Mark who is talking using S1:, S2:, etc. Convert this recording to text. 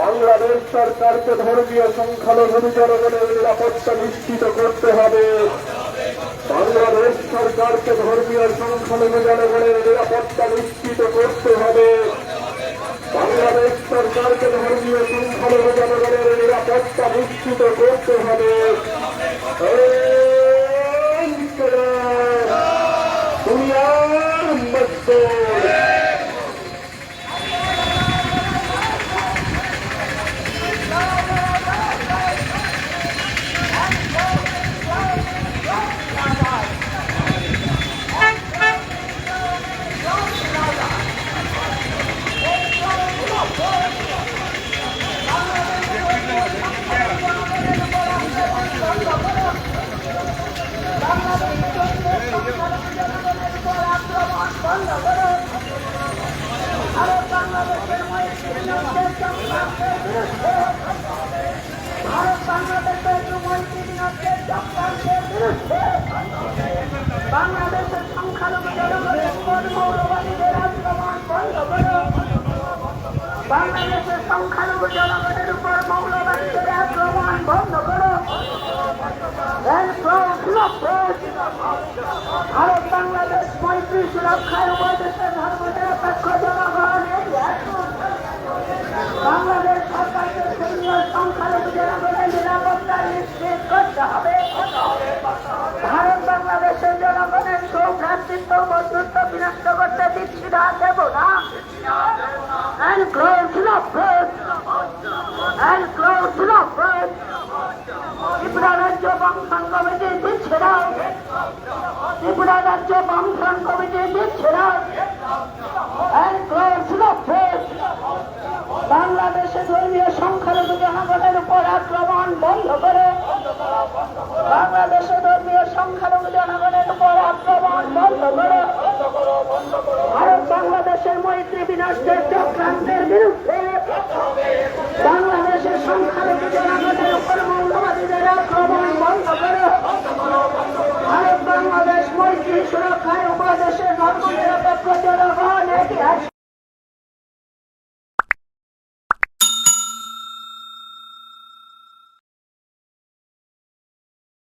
S1: বাংলাদেশ সরকারকে ধর্মীয় সংখ্যালঘু জনগণের নিরাপত্তা নিশ্চিত করতে হবে। বাংলাদেশ সরকারকে ধর্মীয় সংখ্যালঘু জনগণের নিরাপত্তা নিশ্চিত করতে হবে। বাংলাদেশ সরকারকে ধর্মীয় সংখ্যালঘু জনগণের নিরাপত্তা নিশ্চিত করতে হবে। দুনিয়ার মজদুর
S2: ভারত বাংলাদেশের যুবতী বিনাশের চক্রান্তের বিরুদ্ধে বাংলাদেশের সংখ্যালঘু জনগণের মৌলবাদীদের আক্রমণ বন্ধ করো বাংলাদেশের সংখ্যালঘু জনগণের উপর মৌলবাদীদের আক্রমণ বন্ধ করো বাংলাদেশ মৈত্রী সুরক্ষায় উভয় দেশের ধর্মনিরপেক্ষ জনগণ এগিয়ে আসুন বাংলাদেশ সরকারকে ধর্মীয় সংখ্যালঘু জনগণের নিরাপত্তা নিশ্চিত করতে হবে ভারত বাংলাদেশের জনগণের সৌভ্রাতৃত্ব বন্ধুত্ব বিনষ্ট করতে দিচ্ছি না, দেব না And close to the first. And close to the first. Tripura রাজ্য বংশন কমিটি দিচ্ছে না ত্রিপুরা কমিটি দিচ্ছে না জনগণের উপর আক্রমণ বন্ধ করো। ভারত বাংলাদেশের মৈত্রী বিনাশের চক্রান্তের বিরুদ্ধে বাংলাদেশের সংখ্যালঘু জনগণের উপর মৌলবাদীদের আক্রমণ বন্ধ করো। ভারত বাংলাদেশ মৈত্রী সুরক্ষায় উপাদেশের ধর্ম নিরপেক্ষ জনগণ